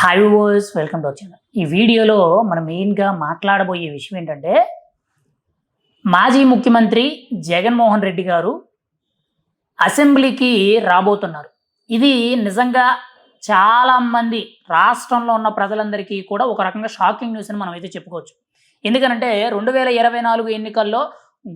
Hi వర్స్ welcome to channel ఈ వీడియోలో మనం మెయిన్గా మాట్లాడబోయే విషయం ఏంటంటే మాజీ ముఖ్యమంత్రి జగన్మోహన్ రెడ్డి గారు అసెంబ్లీకి రాబోతున్నారు. ఇది నిజంగా చాలామంది రాష్ట్రంలో ఉన్న ప్రజలందరికీ కూడా ఒక రకంగా షాకింగ్ న్యూస్ అని మనం అయితే చెప్పుకోవచ్చు. ఎందుకనంటే రెండు వేల ఇరవై నాలుగు ఎన్నికల్లో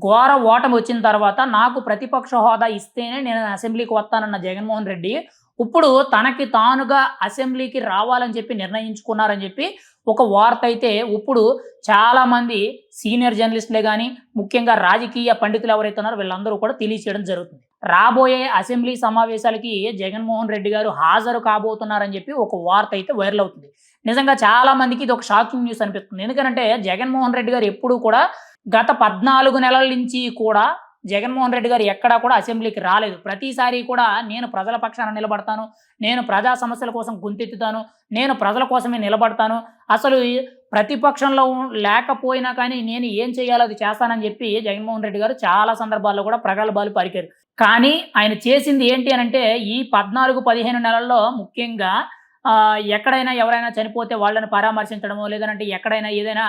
ఘోర ఓటమి వచ్చిన తర్వాత నాకు ప్రతిపక్ష హోదా ఇస్తేనే నేను అసెంబ్లీకి వస్తానన్న జగన్మోహన్ రెడ్డి ఇప్పుడు తనకి తానుగా అసెంబ్లీకి రావాలని చెప్పి నిర్ణయించుకున్నారని చెప్పి ఒక వార్త అయితే ఇప్పుడు చాలామంది సీనియర్ జర్నలిస్టులే కానీ ముఖ్యంగా రాజకీయ పండితులు ఎవరైతే ఉన్నారో వీళ్ళందరూ కూడా తెలియచేయడం జరుగుతుంది. రాబోయే అసెంబ్లీ సమావేశాలకి జగన్మోహన్ రెడ్డి గారు హాజరు కాబోతున్నారని చెప్పి ఒక వార్త అయితే వైరల్ అవుతుంది. నిజంగా చాలా మందికి ఇది ఒక షాకింగ్ న్యూస్ అనిపిస్తుంది. ఎందుకంటే జగన్మోహన్ రెడ్డి గారు ఎప్పుడూ కూడా గత పద్నాలుగు నెలల నుంచి కూడా జగన్మోహన్ రెడ్డి గారు ఎక్కడా కూడా అసెంబ్లీకి రాలేదు. ప్రతిసారి కూడా నేను ప్రజల పక్షాన నిలబడతాను. నేను ప్రజా సమస్యల కోసం గుంతెత్తుతాను. నేను ప్రజల కోసమే నిలబడతాను. అసలు ప్రతిపక్షంలో లేకపోయినా కానీ నేను ఏం చేయాలో అది చేస్తానని చెప్పి జగన్మోహన్ రెడ్డి గారు చాలా సందర్భాల్లో కూడా ప్రగల్భాలు పరికారు కానీ ఆయన చేసింది ఏంటి అని అంటే ఈ పద్నాలుగు పదిహేను నెలల్లో ముఖ్యంగా ఎక్కడైనా ఎవరైనా చనిపోతే వాళ్ళని పరామర్శించడమో లేదంటే ఎక్కడైనా ఏదైనా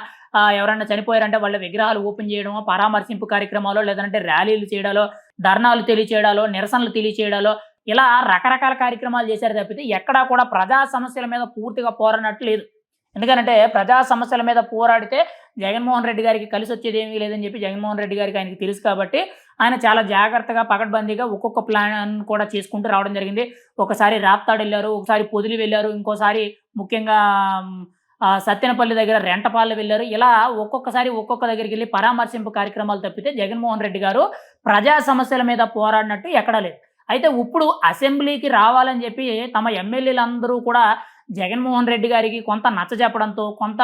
ఎవరైనా చనిపోయారంటే వాళ్ళ విగ్రహాలు ఓపెన్ చేయడమో పరామర్శింపు కార్యక్రమాలు లేదంటే ర్యాలీలు చేయడాలో ధర్నాలు తెలియచేయడాలో నిరసనలు తెలియచేయడాలో ఇలా రకరకాల కార్యక్రమాలు చేశారు తప్పితే ఎక్కడా కూడా ప్రజా సమస్యల మీద పూర్తిగా పోరనట్టు లేదు. ఎందుకనంటే ప్రజా సమస్యల మీద పోరాడితే జగన్మోహన్ రెడ్డి గారికి కలిసి వచ్చేది ఏమీ లేదని చెప్పి జగన్మోహన్ రెడ్డి గారికి ఆయనకి తెలుసు కాబట్టి ఆయన చాలా జాగ్రత్తగా పకడ్బందీగా ఒక్కొక్క ప్లాన్ కూడా చేసుకుంటూ రావడం జరిగింది. ఒకసారి రాప్తాడు వెళ్ళారు ఒకసారి పొదిలి వెళ్ళారు ఇంకోసారి ముఖ్యంగా సత్యనపల్లి సత్తెనపల్లి దగ్గర రెంటపాళ్ళు వెళ్ళారు. ఇలా ఒక్కొక్కసారి ఒక్కొక్క దగ్గరికి వెళ్ళి పరామర్శింపు కార్యక్రమాలు తప్పితే జగన్మోహన్ రెడ్డి గారు ప్రజా సమస్యల మీద పోరాడినట్టు ఎక్కడా లేదు. అయితే ఇప్పుడు అసెంబ్లీకి రావాలని చెప్పి తమ ఎమ్మెల్యేలందరూ కూడా జగన్మోహన్ రెడ్డి గారికి కొంత నచ్చజెప్పడంతో కొంత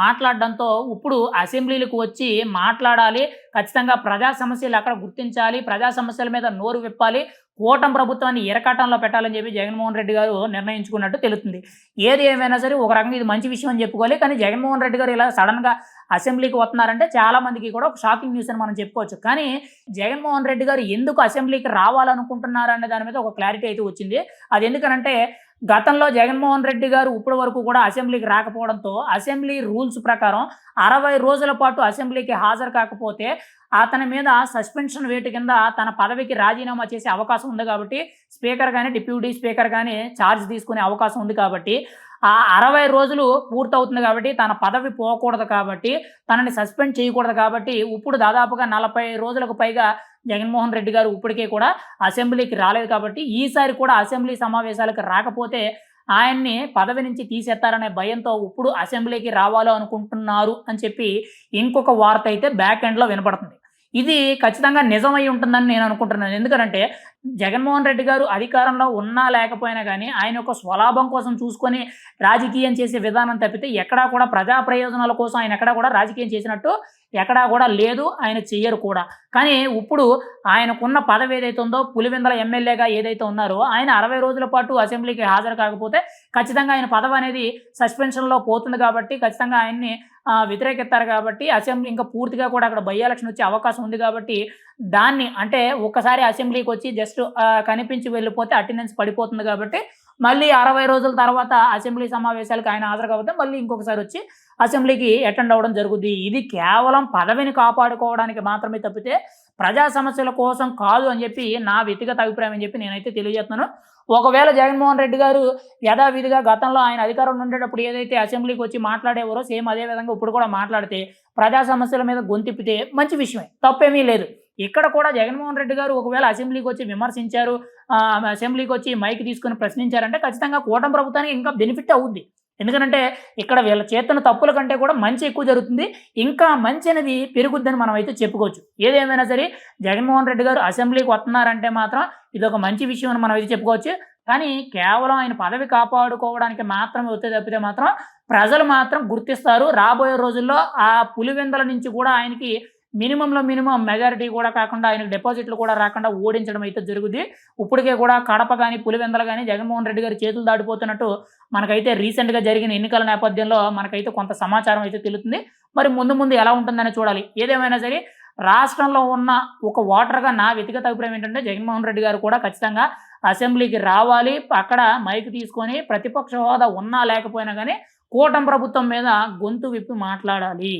మాట్లాడడంతో ఇప్పుడు అసెంబ్లీలకు వచ్చి మాట్లాడాలి. ఖచ్చితంగా ప్రజా సమస్యలు అక్కడ గుర్తించాలి. ప్రజా సమస్యల మీద నోరు విప్పాలి. కూటమి ప్రభుత్వాన్ని ఇరకాటంలో పెట్టాలని చెప్పి జగన్మోహన్ రెడ్డి గారు నిర్ణయించుకున్నట్టు తెలుస్తుంది. ఏది ఏమైనా సరే ఒక రకంగా ఇది మంచి విషయం అని చెప్పుకోవాలి. కానీ జగన్మోహన్ రెడ్డి గారు ఇలా సడన్గా అసెంబ్లీకి వస్తున్నారంటే చాలామందికి కూడా ఒక షాకింగ్ న్యూస్ అని మనం చెప్పుకోవచ్చు. కానీ జగన్మోహన్ రెడ్డి గారు ఎందుకు అసెంబ్లీకి రావాలనుకుంటున్నారు అనే దాని మీద ఒక క్లారిటీ అయితే వచ్చింది. అది ఎందుకనంటే గతంలో జగన్మోహన్ రెడ్డి గారు ఇప్పటి వరకు కూడా అసెంబ్లీకి రాకపోవడంతో అసెంబ్లీ రూల్స్ ప్రకారం అరవై రోజుల పాటు అసెంబ్లీకి హాజరు కాకపోతే అతని మీద సస్పెన్షన్ వేటు కింద తన పదవికి రాజీనామా చేసే అవకాశం ఉంది కాబట్టి స్పీకర్ కానీ డిప్యూటీ స్పీకర్ కానీ ఛార్జ్ తీసుకునే అవకాశం ఉంది కాబట్టి ఆ అరవై రోజులు పూర్తవుతుంది కాబట్టి తన పదవి పోకూడదు కాబట్టి తనని సస్పెండ్ చేయకూడదు కాబట్టి ఇప్పుడు దాదాపుగా నలభై రోజులకు పైగా జగన్మోహన్ రెడ్డి గారు ఇప్పటికే కూడా అసెంబ్లీకి రాలేదు కాబట్టి ఈసారి కూడా అసెంబ్లీ సమావేశాలకు రాకపోతే ఆయన్ని పదవి నుంచి తీసేస్తారనే భయంతో ఇప్పుడు అసెంబ్లీకి రావాలో అనుకుంటున్నారు అని చెప్పి ఇంకొక వార్త అయితే బ్యాక్ ఎండ్లో వినపడుతుంది. ఇది ఖచ్చితంగా నిజమై ఉంటుందని నేను అనుకుంటున్నాను. ఎందుకంటే జగన్మోహన్ రెడ్డి గారు అధికారంలో ఉన్నా లేకపోయినా కానీ ఆయన యొక్క స్వలాభం కోసం చూసుకొని రాజకీయం చేసే విధానం తప్పితే ఎక్కడా కూడా ప్రజా ప్రయోజనాల కోసం ఆయన ఎక్కడా కూడా రాజకీయం చేసినట్టు ఎక్కడా కూడా లేదు ఆయన చెయ్యరు కూడా. కానీ ఇప్పుడు ఆయనకున్న పదవి ఏదైతే ఉందో పులివెందల ఎమ్మెల్యేగా ఏదైతే ఉన్నారో ఆయన అరవై రోజుల పాటు అసెంబ్లీకి హాజరు కాకపోతే ఖచ్చితంగా ఆయన పదవి అనేది సస్పెన్షన్లో పోతుంది కాబట్టి ఖచ్చితంగా ఆయన్ని వ్యతిరేకిస్తారు కాబట్టి అసెంబ్లీ ఇంకా పూర్తిగా కూడా అక్కడ బై ఎలక్షన్ వచ్చే అవకాశం ఉంది కాబట్టి దాన్ని అంటే ఒకసారి అసెంబ్లీకి వచ్చి జస్ట్ కనిపించి వెళ్ళిపోతే అటెండెన్స్ పడిపోతుంది కాబట్టి మళ్ళీ అరవై రోజుల తర్వాత అసెంబ్లీ సమావేశాలకు ఆయన హాజరు కాకపోతే మళ్ళీ ఇంకొకసారి వచ్చి అసెంబ్లీకి అటెండ్ అవ్వడం జరుగుద్ది. ఇది కేవలం పదవిని కాపాడుకోవడానికి మాత్రమే తప్పితే ప్రజా సమస్యల కోసం కాదు అని చెప్పి నా వ్యక్తిగత అభిప్రాయం అని చెప్పి నేనైతే తెలియజేస్తున్నాను. ఒకవేళ జగన్మోహన్ రెడ్డి గారు యథావిధిగా గతంలో ఆయన అధికారంలో ఉండేటప్పుడు ఏదైతే అసెంబ్లీకి వచ్చి మాట్లాడేవారో సేమ్ అదే విధంగా ఇప్పుడు కూడా మాట్లాడితే ప్రజా సమస్యల మీద గొంతిప్పితే మంచి విషయమే తప్పేమీ లేదు. ఇక్కడ కూడా జగన్మోహన్ రెడ్డి గారు ఒకవేళ అసెంబ్లీకి వచ్చి విమర్శించారు అసెంబ్లీకి వచ్చి మైక్ తీసుకుని ప్రశ్నించారంటే ఖచ్చితంగా కూటమి ప్రభుత్వానికి ఇంకా బెనిఫిట్ అవుద్ది. ఎందుకంటే ఇక్కడ వీళ్ళ చేతున్న తప్పుల కంటే కూడా మంచి ఎక్కువ జరుగుతుంది. ఇంకా మంచి అనేది పెరుగుద్దని మనం అయితే చెప్పుకోవచ్చు. ఏదేమైనా సరే జగన్మోహన్ రెడ్డి గారు అసెంబ్లీకి వస్తున్నారంటే మాత్రం ఇది ఒక మంచి విషయం అని మనం అయితే చెప్పుకోవచ్చు. కానీ కేవలం ఆయన పదవి కాపాడుకోవడానికి మాత్రమే వస్తే తప్పితే మాత్రం ప్రజలు మాత్రం గుర్తిస్తారు. రాబోయే రోజుల్లో ఆ పులివెందల నుంచి కూడా ఆయనకి మినిమంలో మినిమం మెజారిటీ కూడా కాకుండా ఆయనకు డిపాజిట్లు కూడా రాకుండా ఓడించడం అయితే జరుగుద్ది. ఇప్పటికే కూడా కడప కానీ పులివెందల కానీ జగన్మోహన్ రెడ్డి గారి చేతులు దాటిపోతున్నట్టు మనకైతే రీసెంట్గా జరిగిన ఎన్నికల నేపథ్యంలో మనకైతే కొంత సమాచారం అయితే తెలుస్తుంది. మరి ముందు ముందు ఎలా ఉంటుందని చూడాలి. ఏదేమైనా సరే రాష్ట్రంలో ఉన్న ఒక ఓటర్గా నా వ్యక్తిగత అభిప్రాయం ఏంటంటే జగన్మోహన్ రెడ్డి గారు కూడా ఖచ్చితంగా అసెంబ్లీకి రావాలి. అక్కడ మైక్ తీసుకొని ప్రతిపక్ష హోదా ఉన్నా లేకపోయినా కానీ కూటమి ప్రభుత్వం మీద గొంతు విప్పి మాట్లాడాలి.